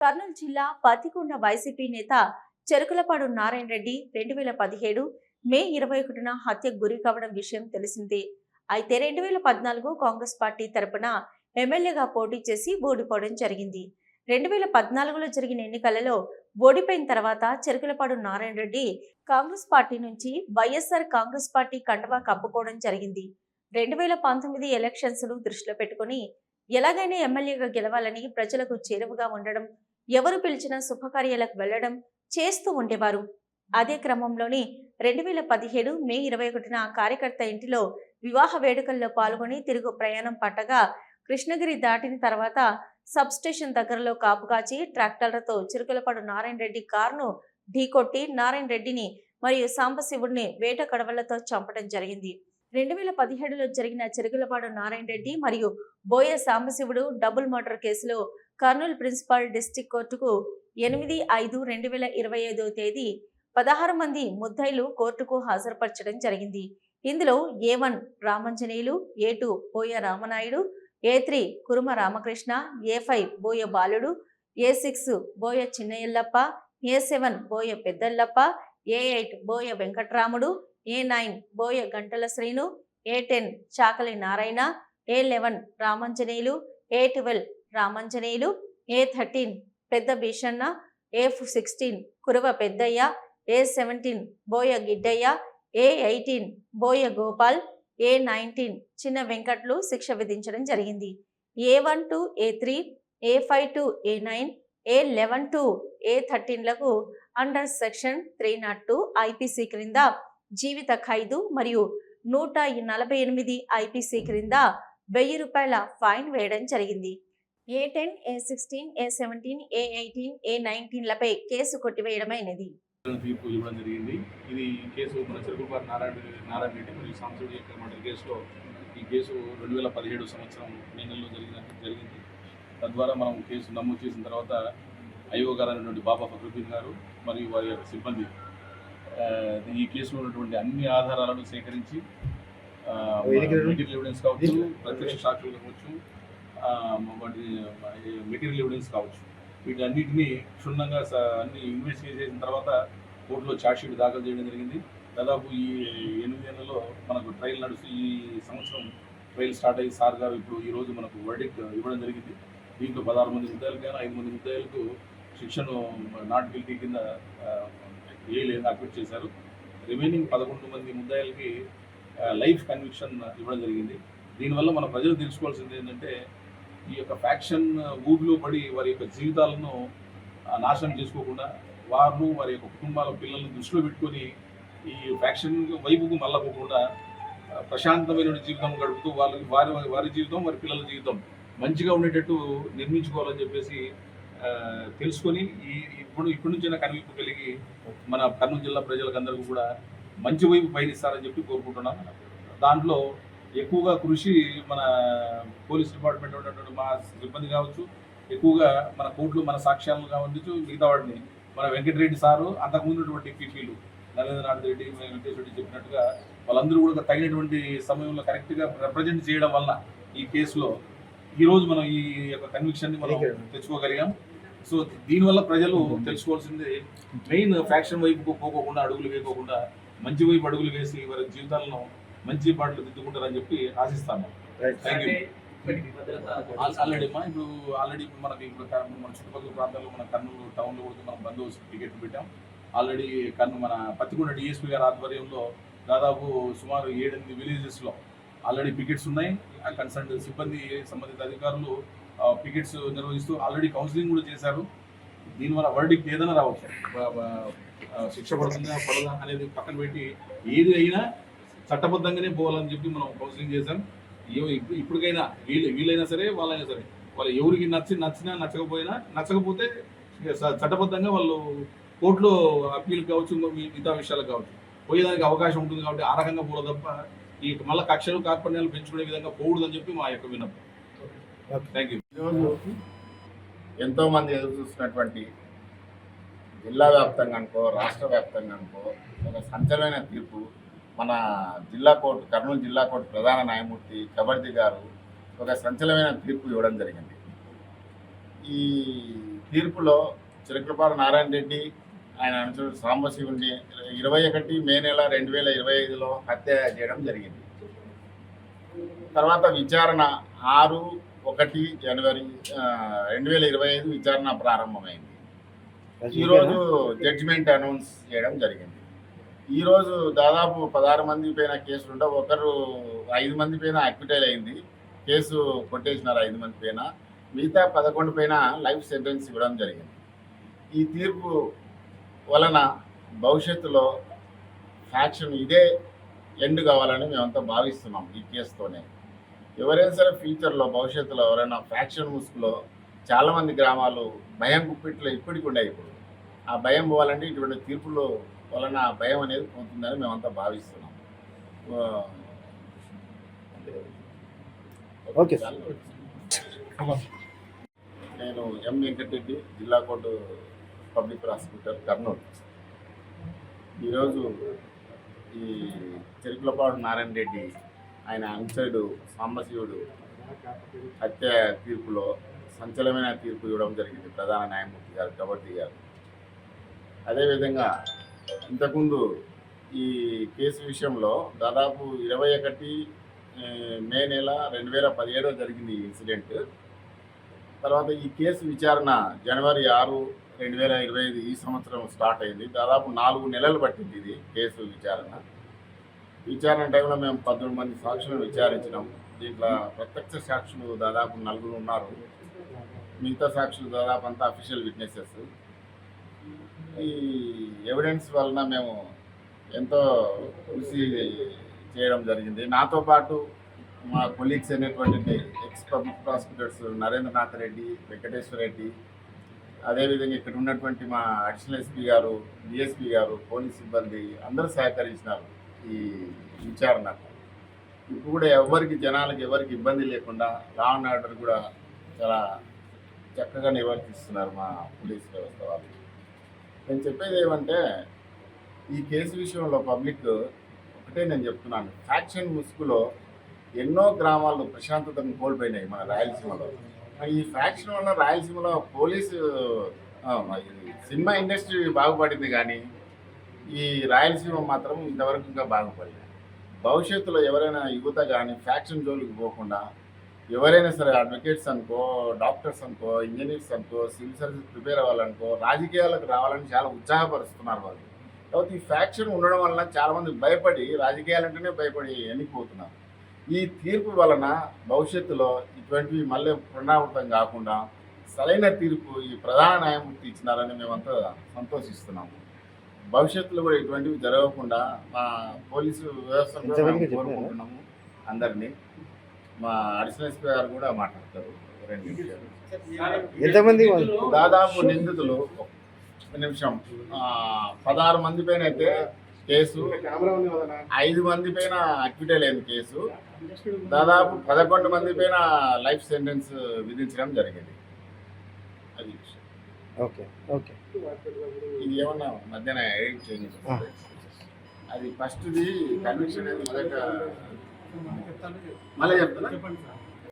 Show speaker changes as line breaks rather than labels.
కర్నూలు జిల్లా పతికొండ వైసీపీ నేత చెరుకులపాడు నారాయణ రెడ్డి రెండు వేల పదిహేడు మే ఇరవై ఒకటిన హత్యకు గురి కావడం విషయం తెలిసిందే. అయితే రెండు వేల పద్నాలుగు కాంగ్రెస్ పార్టీ తరపున ఎమ్మెల్యేగా పోటీ చేసి ఓడిపోవడం జరిగింది. రెండు వేల పద్నాలుగులో జరిగిన ఎన్నికలలో ఓడిపోయిన తర్వాత చెరుకులపాడు నారాయణ రెడ్డి కాంగ్రెస్ పార్టీ నుంచి వైఎస్ఆర్ కాంగ్రెస్ పార్టీ కండవా కప్పుకోవడం జరిగింది. రెండు వేల పంతొమ్మిది ఎలక్షన్స్ను దృష్టిలో పెట్టుకుని ఎలాగైనా ఎమ్మెల్యేగా గెలవాలని ప్రజలకు చేరువగా ఉండడం ఎవరు పిలిచినా శుభకార్యాలకు వెళ్ళడం చేస్తూ ఉండేవారు. అదే క్రమంలోనే రెండు వేల పదిహేడు మే ఇరవై ఒకటిన కార్యకర్త ఇంటిలో వివాహ వేడుకల్లో పాల్గొని తిరుగు ప్రయాణం పట్టగా కృష్ణగిరి దాటిన తర్వాత సబ్ స్టేషన్ దగ్గరలో కాపుగాచి ట్రాక్టర్లతో చిరుకులపాడు నారాయణ రెడ్డి కారును ఢీకొట్టి నారాయణ రెడ్డిని మరియు సాంబశివుడిని వేట కడవలతో చంపడం జరిగింది. రెండు వేల పదిహేడులో జరిగిన చిరుగులపాడు నారాయణ రెడ్డి మరియు బోయ సాంబశివుడు డబుల్ మర్డర్ కేసులో కర్నూలు ప్రిన్సిపల్ డిస్టిక్ కోర్టుకు ఎనిమిది ఐదు రెండు వేల ఇరవై ఐదో తేదీ పదహారు మంది ముద్దాయిలు కోర్టుకు హాజరుపరచడం జరిగింది. ఇందులో A one Ramanjaneyulu A two Boya Ramanaidu A three Kuruma Ramakrishna A five Boya Baludu A six Boya Chinnayallappa A seven Boya Peddallappa A eight Boya Venkatramudu A nine Boya Gantala Srinu A ten Chakali Narayana A eleven Ramanjaneyulu A twelve Ramanjaneyulu A thirteen పెద్ద Bheeshana A sixteen Kurava Peddayya A seventeen Boya Giddaiah A eighteen Boya Gopal A nineteen చిన్న వెంకట్లు శిక్ష విధించడం జరిగింది. A one to A three A five to A nine A eleven to A థర్టీన్లకు under section three nought two IPC క్రింద జీవిత ఖైదు మరియు నూట నలభై ఎనిమిది ఐపీసీ క్రింద వెయ్యి రూపాయల ఫైన్ వేయడం జరిగింది. A ten A sixteen A seventeen A eighteen A నైన్టీన్లపై కేసు కొట్టివేయడమైనది.
తీర్పు ఇవ్వడం జరిగింది. ఇది కేసు మన చెరుకుపాటి నారాయణ నారాయణ రెడ్డి మరియు సాంసూడి యొక్క మర్డర్ కేసులో ఈ కేసు రెండు వేల పదిహేడు సంవత్సరం మే నెలలో జరిగిన జరిగింది. తద్వారా మనం కేసు నమోదు చేసిన తర్వాత ఐఓ గారు అయినటువంటి బాబా ఫక్రుద్దీన్ గారు మరియు వారి యొక్క సిబ్బంది ఈ కేసులో ఉన్నటువంటి అన్ని ఆధారాలను సేకరించి ఎవిడెన్స్ కావచ్చు ప్రత్యక్ష సాక్షులు కావచ్చు వాటి మెటీరియల్ ఎవిడెన్స్ కావచ్చు. వీటన్నిటిని క్షుణ్ణంగా అన్ని ఇన్వెస్టిగేట్ చేసిన తర్వాత కోర్టులో ఛార్జ్షీట్ దాఖలు చేయడం జరిగింది. దాదాపు ఈ ఎనిమిది నెలలో మనకు ట్రయల్ నడుస్తూ ఈ సంవత్సరం ట్రయల్ స్టార్ట్ అయ్యి సార్ గారు ఇప్పుడు ఈ రోజు మనకు వర్డిక్ ఇవ్వడం జరిగింది. దీంట్లో పదహారు మంది ముద్దాయిలకు కానీ ఐదు మంది ముద్దాయిలకు శిక్షను నాట్ గిల్టీ కింద ఏ అక్విట్ చేశారు. రిమైనింగ్ పదకొండు మంది ముద్దాయిలకి లైఫ్ కన్విక్షన్ ఇవ్వడం జరిగింది. దీనివల్ల మన ప్రజలు తెలుసుకోవాల్సింది ఏంటంటే ఈ యొక్క ఫ్యాక్షన్ ఊబిలో పడి వారి యొక్క జీవితాలను నాశనం చేసుకోకుండా వారు వారి యొక్క కుటుంబాల పిల్లలను దృష్టిలో పెట్టుకొని ఈ ఫ్యాక్షన్ వైపుకు మళ్ళపోకుండా ప్రశాంతమైన జీవితం గడుపుతూ వాళ్ళకి వారి వారి జీవితం వారి పిల్లల జీవితం మంచిగా ఉండేటట్టు నిర్మించుకోవాలని చెప్పేసి తెలుసుకొని ఈ ఇప్పుడు ఇప్పటి నుంచి అయినా కనువిప్పు కలిగి మన కర్నూలు జిల్లా ప్రజలకందరికీ కూడా మంచి వైపు పయనిస్తారని చెప్పి కోరుకుంటున్నాను దాంట్లో ఎక్కువగా కృషి మన పోలీస్ డిపార్ట్మెంట్ ఉన్నటువంటి మా సిబ్బంది కావచ్చు ఎక్కువగా మన కోర్టులు మన సాక్ష్యాలను కావచ్చు మిగతా వాటిని మన వెంకటరెడ్డి సారు అంతకుముందు ఉన్నటువంటి పీపీలు నరేంద్రనాథ్ రెడ్డి వెంకటేశ్వర రెడ్డి చెప్పినట్టుగా వాళ్ళందరూ కూడా తగినటువంటి సమయంలో కరెక్ట్గా రిప్రజెంట్ చేయడం వల్ల ఈ కేసులో ఈ రోజు మనం ఈ యొక్క కన్విక్షన్ మనం తెచ్చుకోగలిగాం. సో దీనివల్ల ప్రజలు తెలుసుకోవాల్సింది మెయిన్ ఫ్యాక్షన్ వైపు పోకోకుండా అడుగులు వేయకోకుండా మంచి వైపు అడుగులు వేసి వారి జీవితాలను మంచి పాటలు దిద్దుకుంటారని చెప్పి ఆశిస్తాను థ్యాంక్ యూ ఆల్రెడీ అమ్మా ఇప్పుడు ఆల్రెడీ మనకి ఇప్పుడు మన చుట్టుపక్కల ప్రాంతాల్లో మన కర్నూలు టౌన్లో కూడా మనం బందోబస్తు టికెట్ పెట్టాం. ఆల్రెడీ కర్నూ మన పత్తికొండ డిఎస్పీ గారి ఆధ్వర్యంలో దాదాపు సుమారు ఏడెనిమిది విలేజెస్లో ఆల్రెడీ పికెట్స్ ఉన్నాయి. ఆ కన్సర్న్ సిబ్బంది సంబంధిత అధికారులు పికెట్స్ నిర్వహిస్తూ ఆల్రెడీ కౌన్సిలింగ్ కూడా చేశారు. దీనివల్ల వర్డిక్ ఏదైనా రావచ్చు. శిక్ష పడుతుందా పడదా అనేది పక్కన పెట్టి ఏది అయినా చట్టబద్ధంగానే పోవాలని చెప్పి మనం కౌన్సిలింగ్ చేశాం. ఏ- ఇప్పుడు ఇప్పటికైనా వీళ్ళు వీళ్ళైనా సరే వాళ్ళైనా సరే. వాళ్ళు ఎవరికి నచ్చి నచ్చినా నచ్చకపోయినా నచ్చకపోతే చట్టబద్ధంగా వాళ్ళు కోర్టులో అప్పీల్ కావచ్చు మిగతా విషయాలు కావచ్చు. పోయేదానికి అవకాశం ఉంటుంది కాబట్టి ఆ రకంగా పోవడం తప్ప ఈ మళ్ళీ కక్షలు కార్పణ్యాలు పెంచుకునే విధంగా పోకూడదని చెప్పి మా యొక్క విన్నపం. థ్యాంక్ యూ
ఈరోజు ఎంతో మంది ఎదురు చూస్తున్నటువంటి జిల్లా వ్యాప్తంగా అనుకో రాష్ట్ర వ్యాప్తంగా అనుకో ఒక సంచలన తీర్పు మన జిల్లా కోర్టు కర్నూలు జిల్లా కోర్టు ప్రధాన న్యాయమూర్తి కబర్ది గారు ఒక సంచలనమైన తీర్పు ఇవ్వడం జరిగింది. ఈ తీర్పులో చిరకలపాడు నారాయణ రెడ్డి ఆయన అనుచరుడు సాంబశివుడిని ఇరవై ఒకటి మే నెల రెండు వేల ఇరవై ఐదులో హత్య చేయడం జరిగింది. తర్వాత విచారణ ఆరు ఒకటి జనవరి రెండు వేల ఇరవై ఐదు విచారణ ప్రారంభమైంది. ఈరోజు జడ్జిమెంట్ అనౌన్స్ చేయడం జరిగింది. ఈరోజు దాదాపు పదహారు మంది పైన కేసులు ఉంటే ఒకరు ఐదు మంది పైన అక్విటైల్ అయింది. కేసు కొట్టేసినారు ఐదు మంది పైన. మిగతా పదకొండు పైన లైఫ్ సెంటెన్స్ ఇవ్వడం జరిగింది. ఈ తీర్పు వలన భవిష్యత్తులో ఫ్యాక్షన్ ఇదే ఎండ్ కావాలని మేమంతా భావిస్తున్నాం ఈ కేసుతోనే. ఎవరైనా సరే ఫ్యూచర్లో భవిష్యత్తులో ఎవరైనా ఫ్యాక్షన్ ముసుగులో చాలామంది గ్రామాలు భయం గుప్పిట్లో ఇప్పటికి ఉన్నాయి ఇప్పుడు. ఆ భయం పోవాలంటే ఇటువంటి తీర్పులు వలన ఆ భయం అనేది పోతుందని మేమంతా భావిస్తున్నాం.
ఓకే.
నేను ఎం వెంకటరెడ్డి జిల్లా కోర్టు పబ్లిక్ ప్రాసిక్యూటర్ కర్నూలు. ఈరోజు ఈ చెరుకులపాడు నారాయణ రెడ్డి ఆయన అనుచరుడు సాంబశివుడు హత్య తీర్పులో సంచలనమైన తీర్పు ఇవ్వడం జరిగింది ప్రధాన న్యాయమూర్తి గారు కబడ్డీ గారు. అదేవిధంగా ఇంతకుముందు ఈ కేసు విషయంలో దాదాపు ఇరవై ఒకటి మే నెల రెండు వేల పదిహేడో జరిగింది ఈ ఇన్సిడెంట్. తర్వాత ఈ కేసు విచారణ జనవరి ఆరు రెండు వేల ఇరవై ఐదు ఈ సంవత్సరం స్టార్ట్ అయింది. దాదాపు నాలుగు నెలలు పట్టింది ఇది కేసు విచారణ. విచారణ టైంలో మేము పద్దెనిమిది మంది సాక్షులను విచారించినాం. దీంట్లో ప్రత్యక్ష సాక్షులు దాదాపు నలుగురు ఉన్నారు. మిగతా సాక్షులు దాదాపు అంతా అఫీషియల్ విట్నెసెస్. ఈ ఎవిడెన్స్ వలన మేము ఎంతో కృషి చేయడం జరిగింది. నాతో పాటు మా కొలీగ్స్ అనేటువంటి ex public prosecutors Narendranath Reddy Venkateswara Reddy అదేవిధంగా ఇక్కడ ఉన్నటువంటి మా additional SP garu DSP garu police సిబ్బంది అందరూ సహకరించినారు ఈ విచారణకు ఇప్పుడు కూడా ఎవరికి జనాలకు ఎవరికి ఇబ్బంది లేకుండా లా అండ్ ఆర్డర్ కూడా చాలా చక్కగా నిర్వర్తిస్తున్నారు మా పోలీస్ వ్యవస్థ వాళ్ళు. నేను చెప్పేది ఏమంటే ఈ కేసు విషయంలో పబ్లిక్ ఒకటే నేను చెప్తున్నాను. ఫ్యాక్షన్ ముసుగులో ఎన్నో గ్రామాలు ప్రశాంతతను కోల్పోయినాయి మన రాయలసీమలో. మరి ఈ ఫ్యాక్షన్ వల్ల రాయలసీమలో పోలీసు సినిమా ఇండస్ట్రీ బాగుపడింది కానీ ఈ రాయలసీమ మాత్రం ఇంతవరకు ఇంకా బాగుపడలేదు. భవిష్యత్తులో ఎవరైనా యువత కానీ ఫ్యాక్షన్ జోలికి పోకుండా ఎవరైనా సరే అడ్వకేట్స్ అనుకో డాక్టర్స్ అనుకో ఇంజనీర్స్ అనుకో సివిల్ సర్వీస్ ప్రిపేర్ అవ్వాలనుకో రాజకీయాలకు రావాలని చాలా ఉత్సాహపరుస్తున్నారు వాళ్ళు. కాబట్టి ఈ ఫ్యాక్షన్ ఉండడం వలన చాలామంది భయపడి రాజకీయాలంటేనే భయపడి ఎన్నికపోతున్నారు ఈ తీర్పు వలన భవిష్యత్తులో ఇటువంటివి మళ్ళీ పునరావృతం కాకుండా సరైన తీర్పు ఈ ప్రధాన న్యాయమూర్తి ఇచ్చినారని మేమంతా సంతోషిస్తున్నాము భవిష్యత్తులో కూడా ఇటువంటివి జరగకుండా మా పోలీసు వ్యవస్థను? కోరుకుంటున్నాము అందరినీ. మా అడిషనల్ ఎస్పీ గారు కూడా మాట్లాడతారు. రెండు నిమిషాలు.
ఎంతమంది
దాదాపు నిందితులు ఒక నిమిషం. పదహారు మంది పైన అయితే కేసు ఐదు మంది పైన అక్విటల్ అయింది కేసు దాదాపు పదకొండు మంది పైన లైఫ్ సెంటెన్స్ విధించడం జరిగింది. అది.
Okay okay.
ఇది ఏమన్నా మధ్యాహ్నం ఎడిట్ చేంజ్ అది ఫస్ట్ది కన్విక్షన్ అనేది మొదట మళ్ళీ చెప్తాను